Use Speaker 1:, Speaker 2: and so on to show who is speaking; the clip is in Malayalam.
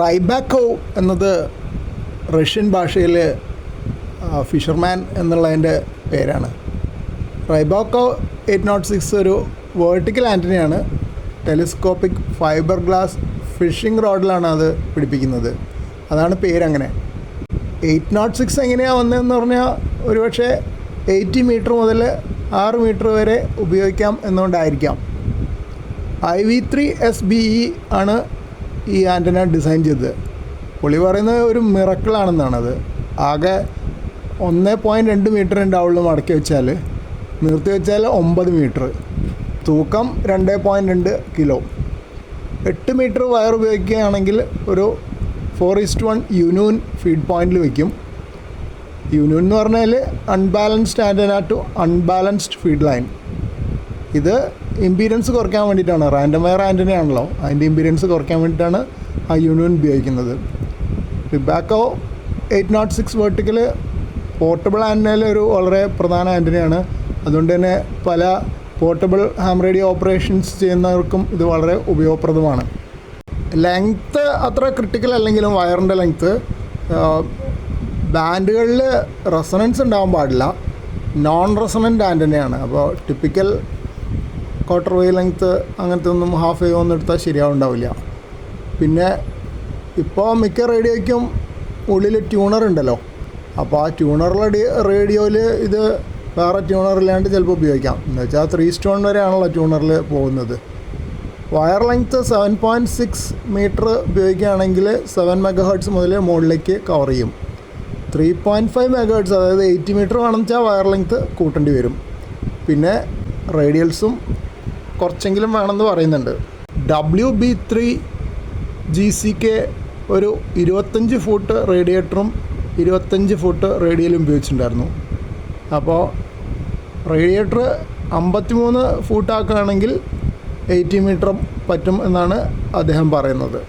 Speaker 1: റൈബാക്കോ എന്നത് റഷ്യൻ ഭാഷയിൽ ഫിഷർമാൻ എന്നുള്ളതിന്റെ പേരാണ്. റൈബാക്കോ എയ്റ്റ് നോട്ട് സിക്സ് ഒരു വേർട്ടിക്കൽ ആന്റനിയാണ് ടെലിസ്കോപ്പിക് ഫൈബർ ഗ്ലാസ് ഫിഷിംഗ് റോഡിലാണ് അത് പിടിപ്പിക്കുന്നത്. അതാണ് പേരങ്ങനെ. എയ്റ്റ് നോട്ട് സിക്സ് എങ്ങനെയാണ് വന്നതെന്ന് പറഞ്ഞാൽ ഒരുപക്ഷെ എയ്റ്റി മീറ്റർ മുതൽ ആറ് മീറ്റർ വരെ ഉപയോഗിക്കാം എന്നുകൊണ്ടായിരിക്കാം. I V three S B E ആണ് ഈ ആന്റന ഡിസൈൻ ചെയ്തത്. പുള്ളി പറയുന്നത് ഒരു മിറക്കിളാണെന്നാണത്. ആകെ ഒന്ന് പോയിന്റ് രണ്ട് മീറ്റർ ഉണ്ടാവുള്ളൂ മടക്കി വെച്ചാൽ. നിർത്തി വെച്ചാൽ ഒമ്പത് മീറ്റർ. തൂക്കം രണ്ട് പോയിന്റ് രണ്ട് കിലോ. എട്ട് മീറ്റർ വയർ ഉപയോഗിക്കുകയാണെങ്കിൽ ഒരു four is to one unun feed പോയിന്റിൽ വയ്ക്കും യുനൂൻ എന്ന് പറഞ്ഞാൽ unbalanced antenna to unbalanced feed line ഇത് ഇമ്പീരിയൻസ് കുറയ്ക്കാൻ വേണ്ടിയിട്ടാണ്. റാൻഡം വയർ ആന്റന ആണല്ലോ അതിന്റെ ഇമ്പീരിയൻസ് കുറയ്ക്കാൻ വേണ്ടിയിട്ടാണ് ആ യൂണിയൻ ഉപയോഗിക്കുന്നത്. Rybakov eight naught six vertical portable ആന്റനയിലെ ഒരു വളരെ പ്രധാന ആന്റനയാണ് അതുകൊണ്ട് തന്നെ പല പോർട്ടബിൾ ഹാം റേഡിയോ ഓപ്പറേഷൻസ് ചെയ്യുന്നവർക്കും ഇത് വളരെ ഉപയോഗപ്രദമാണ്. ലെങ്ത്ത് അത്ര ക്രിട്ടിക്കൽ അല്ലെങ്കിലും വയറിന്റെ ലെങ്ത്ത് ബാൻഡുകളിൽ റെസണൻസ് ഉണ്ടാകാൻ പാടില്ല. നോൺ റെസണന്റ് ആന്റനയാണ് അപ്പോൾ ടിപ്പിക്കൽ ക്വാർട്ടർ വേവ് ലെങ്ത്ത് അങ്ങനത്തെ ഒന്നും ഹാഫ് വേവ് ഒന്നും എടുത്താൽ ശരിയാവുണ്ടാവില്ല പിന്നെ ഇപ്പോൾ മിക്ക റേഡിയോയ്ക്കും ഉള്ളിൽ ട്യൂണർ ഉണ്ടല്ലോ. അപ്പോൾ ആ ട്യൂണറിലെ റേഡിയോയിൽ ഇത് വേറെ ട്യൂണർ ഇല്ലാണ്ട് ചിലപ്പോൾ ഉപയോഗിക്കാം. എന്ന് വെച്ചാൽ ത്രീ സ്റ്റോൺ വരെയാണല്ലോ ട്യൂണറിൽ പോകുന്നത്. Wire length seven point six metre ഉപയോഗിക്കുകയാണെങ്കിൽ സെവൻ മെഗാ മുതൽ മുകളിലേക്ക് കവർ ചെയ്യും. ത്രീ പോയിന്റ് ഫൈവ് മെഗാ അതായത് എയ്റ്റി മീറ്റർ വേണമെന്ന് വെച്ചാൽ വയർ ലെങ്ത്ത് കൂട്ടേണ്ടി വരും. പിന്നെ റേഡിയൽസും കുറച്ചെങ്കിലും വേണമെന്ന് പറയുന്നുണ്ട്. W B three G C K ഒരു ഇരുപത്തഞ്ച് ഫുട്ട് റേഡിയേറ്ററും ഇരുപത്തഞ്ച് ഫുട്ട് റേഡിയലും ഉപയോഗിച്ചിട്ടുണ്ടായിരുന്നു. അപ്പോൾ റേഡിയേറ്റർ അമ്പത്തിമൂന്ന് ഫൂട്ടാക്കുകയാണെങ്കിൽ എയ്റ്റി മീറ്ററും പറ്റും എന്നാണ് അദ്ദേഹം പറയുന്നത്.